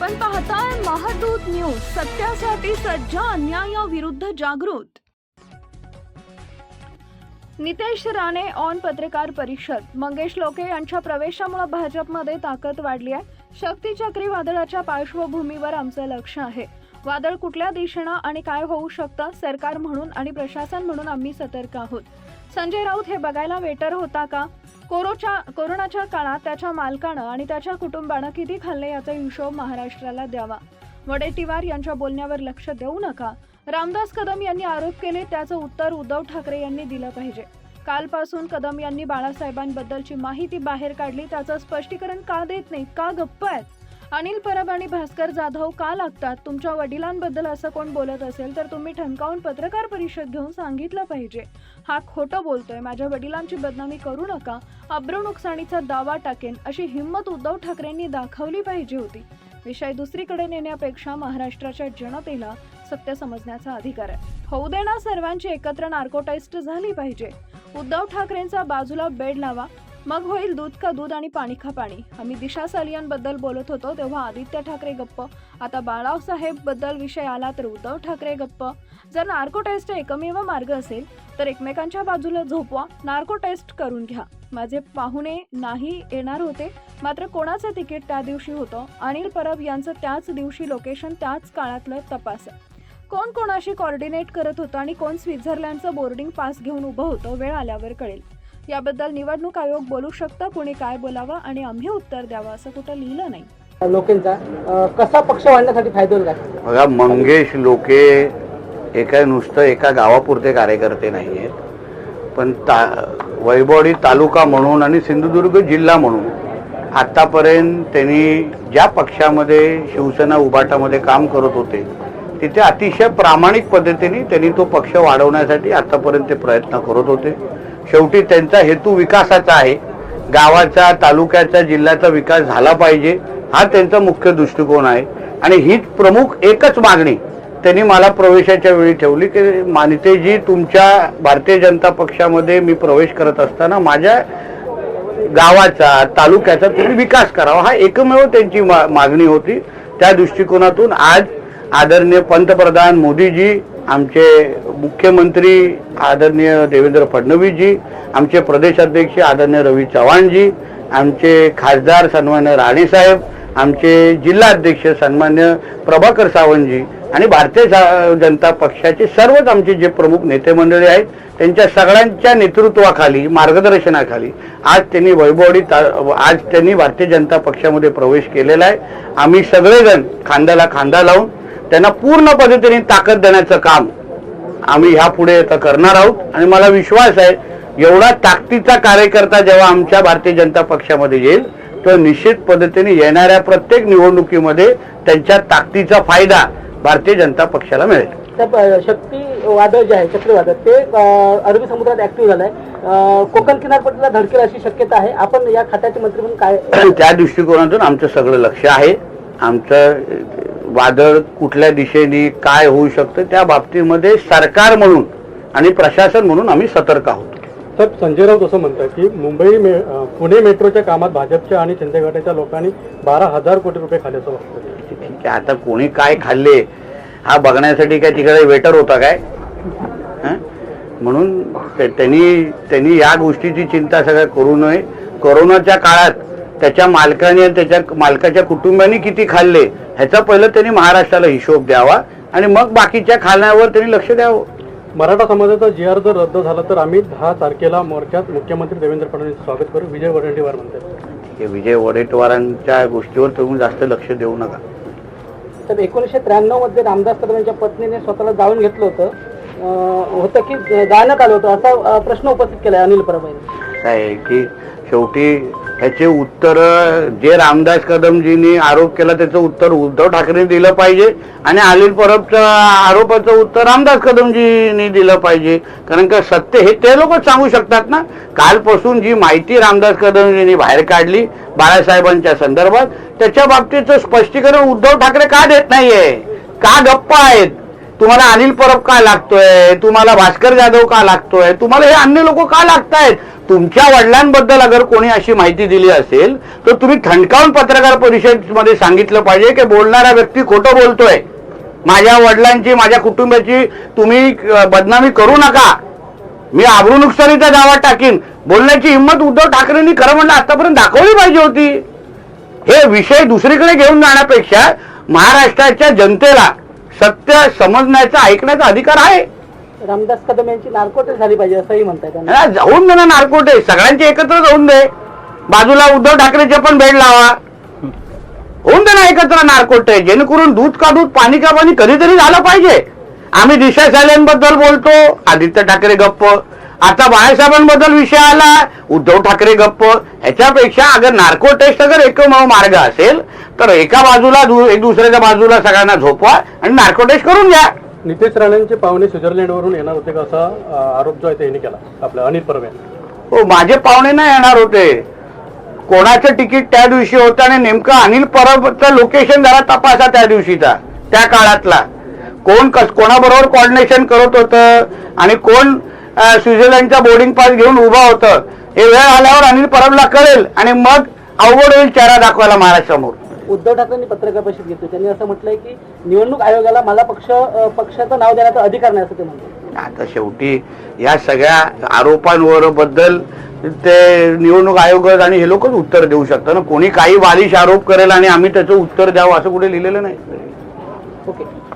आपण पाहताय महादूत न्यूज सत्यासाठी सज्ज अन्यायाविरुद्ध जागृत. नितेश राणे ऑन पत्रकार परिषद. मंगेश लोके यांच्या प्रवेशामुळे भाजपमध्ये ताकद वाढली आहे. शक्ती चक्रीवादळाच्या पार्श्वभूमीवर आमचं लक्ष आहे. वादळ कुठल्या दिशेनं आणि काय होऊ शकतं सरकार म्हणून आणि प्रशासन म्हणून आम्ही सतर्क आहोत. संजय राऊत हे बघायला वेटर होता का? कोरोच्या कोरोनाच्या काळात त्याच्या मालकानं आणि त्याच्या कुटुंबानं किती खाल्ले याचा हिशोब महाराष्ट्राला द्यावा. वडेट्टीवार यांच्या बोलण्यावर लक्ष देऊ नका. रामदास कदम यांनी आरोप केले त्याचं उत्तर उद्धव ठाकरे यांनी दिलं पाहिजे. कालपासून कदम यांनी बाळासाहेबांबद्दलची माहिती बाहेर काढली त्याचं स्पष्टीकरण का देत नाही? का गप्प आहेत? अनिल परब आणि भास्कर जाधव का लागतात? तुमच्या वडिलांबद्दल असं कोण बोलत असेल तर तुम्ही ठणकावून पत्रकार परिषद घेऊन सांगितलं पाहिजे. हा खोटं बोलतोय. माझ्या वडिलांची बदनामी करू नका. अब्रू नुकसानीचा दावा टाकेन अशी हिंमत उद्धव ठाकरेंनी दाखवली पाहिजे होती. विषय दुसरीकडे नेण्यापेक्षा महाराष्ट्राच्या जनतेला सत्य समजण्याचा अधिकार आहे. होऊ देणार सर्वांची एकत्र नार्कोटाइस्ट झाली पाहिजे. उद्धव ठाकरेंचा बाजूला बेड लावा. मग होईल दूध का दूध आणि पाणी खा पाणी. आम्ही दिशा सालियांबद्दल बोलत होतो तेव्हा आदित्य ठाकरे गप्प. आता बाळासाहेबबद्दल विषय आला तर उद्धव ठाकरे गप्प. जर नार्को टेस्ट एकमेव मार्ग असेल तर एकमेकांच्या बाजूला झोपवा. नार्को टेस्ट करून घ्या. माझे पाहुणे नाही येणार होते मात्र कोणाचं तिकीट त्या दिवशी होतं? अनिल परब यांचं त्याच दिवशी लोकेशन त्याच काळातलं तपास. कोण कोणाशी कॉर्डिनेट करत होतं आणि कोण स्वित्झर्लंडचं बोर्डिंग पास घेऊन उभं होतं वेळ आल्यावर कळेल. याबद्दल निवडणूक आयोग बोलू शकतं कुणी काय बोलावं आणि आम्ही उत्तर द्यावं असं कुठं लिहिलं नाही. लोकेंचा कसा पक्ष वाढण्यासाठी फायदा होईल का? बघा मंगेश लोके एका नुसतं एका गावापुरते कार्यकर्ते नाही आहेत पण ता वैभवडी तालुका म्हणून आणि सिंधुदुर्ग जिल्हा म्हणून आत्तापर्यंत त्यांनी ज्या पक्षामध्ये शिवसेना उभाटामध्ये काम करत होते तिथे अतिशय प्रामाणिक पद्धतीने त्यांनी तो पक्ष वाढवण्यासाठी आतापर्यंत ते प्रयत्न करत होते. शेवटी त्यांचा हेतू विकासाचा आहे. गावाचा तालुक्याचा जिल्ह्याचा विकास झाला पाहिजे हा त्यांचा मुख्य दृष्टिकोन आहे. आणि हीच प्रमुख एकच मागणी त्यांनी मला प्रवेशाच्या वेळी ठेवली की मानितेजी तुमच्या भारतीय जनता पक्षामध्ये मी प्रवेश करत असताना माझ्या गावाचा तालुक्याचा तुम्ही विकास करावा हा एकमेव त्यांची मा- मागणी होती. त्या दृष्टिकोनातून आज आदरणीय पंतप्रधान मोदीजी आमचे मुख्यमंत्री आदरणीय देवेंद्र फडणवीसजी आमचे प्रदेश अध्यक्ष आदरणीय रवी चव्हाणजी आमचे खासदार सन्मान्य राणेसाहेब आमचे जिल्हाध्यक्ष सन्मान्य प्रभाकर सावंतजी आणि भारतीय जनता पक्षाचे सर्वच आमचे जे प्रमुख नेते मंडळी आहेत त्यांच्या सगळ्यांच्या नेतृत्वाखाली मार्गदर्शनाखाली आज त्यांनी वैभवडी ता- आज त्यांनी भारतीय जनता पक्षामध्ये प्रवेश केलेला आहे. आम्ही सगळेजण खांद्याला खांदा लावून त्यांना पूर्ण पद्धतीने ताकद देण्याचं काम आम्ही ह्या पुढे आता करणार आहोत. आणि मला विश्वास आहे एवढा ताकदीचा कार्यकर्ता जेव्हा आमच्या भारतीय जनता पक्षामध्ये येईल तो निश्चित पद्धतीने येणाऱ्या प्रत्येक निवडणुकीमध्ये त्यांच्या ताकदीचा फायदा भारतीय जनता पक्षाला मिळेल. त्या प- शक्ती वादळ जे आहे चक्रीवादळ ते अरबी समुद्रात ऍक्टिव्ह झालंय. कोकण किनारपट्टीला धडकेल अशी शक्यता आहे. आपण या खात्याचे मंत्री म्हणून काय त्या दृष्टिकोनातून आमचं सगळं लक्ष आहे. आमचं वादळ कुठल्या दिशेने काय होऊ शकतं त्या बाबतीमध्ये सरकार म्हणून आणि प्रशासन म्हणून आम्ही सतर्क आहोत. तर संजय राऊत असं म्हणतात की मुंबई मे पुणे मेट्रोच्या कामात भाजपच्या आणि शिंदे गटाच्या लोकांनी बारा हजार कोटी रुपये खाल्याचं वाटतं. ठीक आहे आता कोणी काय खाल्ले हा बघण्यासाठी काय तिकडे वेटर होता काय? म्हणून त्यांनी त्यांनी या गोष्टीची चिंता सगळ्या करू नये. कोरोनाच्या काळात त्याच्या मालकाने आणि त्याच्या मालकाच्या कुटुंबाने किती खाल्ले ह्याचा पहिलं त्यांनी महाराष्ट्राला हिशोब द्यावा आणि मग बाकीच्या खाण्यावर त्यांनी लक्ष द्यावं. मराठा समाजाचा जी आर जर रद्द झाला तर आम्ही दहा तारखेला मोर्चात मुख्यमंत्री देवेंद्र फडणवीस स्वागत करू. विजय वडेट्टीवार म्हणतात. हे विजय वडेट्टीवारांच्या गोष्टीवर तुम्ही जास्त लक्ष देऊ नका. तर एकोणीसशे त्र्याण्णवमध्ये रामदास कदम यांच्या पत्नीने स्वतःला जाळून घेतलं होतं. होतं की जाळण्यात आलं होतं असा प्रश्न उपस्थित केलाय अनिल परब यांनी. काय आहे की शेवटी ह्याचे उत्तर जे रामदास कदमजींनी आरोप केला त्याचं उत्तर उद्धव ठाकरे दिलं पाहिजे. आणि अनिल परबच्या आरोपाचं उत्तर रामदास कदमजींनी दिलं पाहिजे. कारण का सत्य हे ते लोकच सांगू शकतात ना? कालपासून जी माहिती रामदास कदमजींनी बाहेर काढली बाळासाहेबांच्या संदर्भात त्याच्या बाबतीचं स्पष्टीकरण उद्धव ठाकरे का देत नाहीये? का गप्प आहेत? तुम्हाला अनिल परब का लागतोय? तुम्हाला भास्कर जाधव का लागतोय? तुम्हाला हे अन्य लोक का लागतायत? तुमच्या वडिलांबद्दल अगर कोणी अशी माहिती दिली असेल तर तुम्ही ठणकावून पत्रकार परिषदेमध्ये सांगितलं पाहिजे की बोलणारा व्यक्ती खोटं बोलतोय. माझ्या वडिलांची माझ्या कुटुंबाची तुम्ही बदनामी करू नका. मी आबरू नुकसानीचा दावा टाकीन. बोलण्याची हिंमत उद्धव ठाकरेंनी खरं म्हणलं आतापर्यंत दाखवली पाहिजे होती. हे विषय दुसरीकडे घेऊन जाण्यापेक्षा महाराष्ट्राच्या जनतेला सत्य समजण्याचा ऐकण्याचा अधिकार आहे. रामदास कदम यांची नार्को झाली पाहिजे असंही म्हणताय त्यांना. हा, जाऊन दे ना नारकोटे. सगळ्यांचे एकत्र जाऊन दे. बाजूला उद्धव ठाकरेचे पण भेट लावा. होऊन दे ना एकत्र नारकोटे. जेणेकरून दूध का दूध पाणी का पाणी कधीतरी झालं पाहिजे. आम्ही दिशा साहेबांबद्दल बोलतो. आदित्य ठाकरे गप्प. आता बाळासाहेबांबद्दल विषय आला. उद्धव ठाकरे गप्प. ह्याच्यापेक्षा अगर नार्को टेस्ट अगर एकमेव मार्ग असेल तर एका बाजूला दु- एक दुसऱ्याच्या बाजूला सगळ्यांना झोपवा आणि नार्को टेस्ट करून घ्या. नितेश राणेंचे पाहुणे स्वित्झर्लंडवरून येणार होते का असा आरोप जो आहे त्यांनी केला आपल्या अनिल परब हो माझे पाहुणे नाही येणार होते. कोणाचं तिकीट त्या दिवशी होतं आणि नेमकं अनिल परबचं लोकेशन जरा तपासा त्या दिवशीचा त्या काळातला. कोण कस कोणाबरोबर कॉर्डिनेशन करत होतं आणि कोण स्वित्झर्लंडचा बोर्डिंग पास घेऊन उभा होतं हे वेळ आल्यावर अनिल परबला कळेल आणि मग अवघड होईल चेहरा दाखवायला महाराष्ट्रासमोर उद्धव ठाकरेंनी पत्रकार परिषद घेतली. त्यांनी असं म्हटलंय की निवडणूक आयोगाला मला पक्ष पक्षाचं नाव देण्याचा अधिकार नाही असं ते म्हणतात. आता शेवटी या सगळ्या आरोपांवर बद्दल ते निवडणूक आयोग आणि हे लोकच उत्तर देऊ शकतात ना. कोणी काही बालिश आरोप करेल आणि आम्ही त्याचं उत्तर द्यावं असं कुठे लिहिलेलं नाही. ओके.